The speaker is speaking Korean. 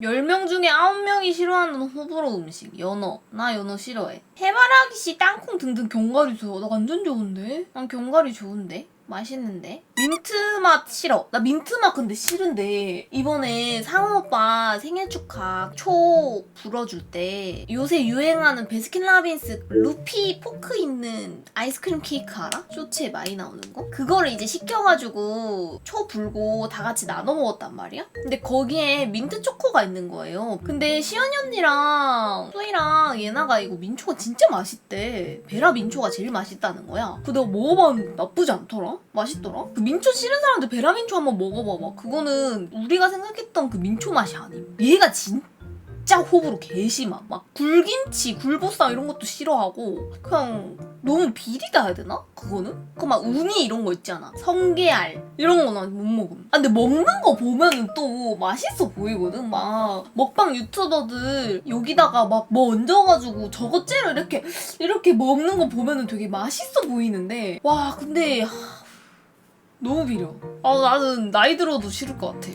10명 중에 9명이 싫어하는 호불호 음식. 연어. 나 연어 싫어해. 해바라기씨 땅콩 등등 견과류 좋아. 나 완전 좋은데? 난 견과류 좋은데 맛있는데 민트 맛 싫어 나 민트 맛 근데 싫은데 이번에 상호 오빠 생일 축하 초 불어줄 때 요새 유행하는 베스킨라빈스 루피 포크 있는 아이스크림 케이크 알아? 쇼츠에 많이 나오는 거? 그거를 이제 시켜가지고 초 불고 다 같이 나눠 먹었단 말이야? 근데 거기에 민트 초코가 있는 거예요. 근데 시연이 언니랑 소희 랑 예나가 이거 민초가 진짜 맛있대. 베라 민초가 제일 맛있다는 거야. 그 내가 먹어봤는데 나쁘지 않더라? 맛있더라? 그 민초 싫은 사람들 베라 민초 한번 먹어봐봐. 그거는 우리가 생각했던 그 민초 맛이 아님. 얘가 진짜 호불호 개심함. 막 굴김치, 굴보쌈 이런 것도 싫어하고 그냥 너무 비리다 해야 되나? 그거는? 그 막 우니 이런 거 있잖아. 성게알 이런 거 난 못 먹음. 아 근데 먹는 거 보면은 또 맛있어 보이거든. 막 먹방 유튜버들 여기다가 막 뭐 얹어가지고 저것째로 이렇게 이렇게 먹는 거 보면은 되게 맛있어 보이는데 와 근데 하, 너무 비려. 아 나는 나이 들어도 싫을 것 같아.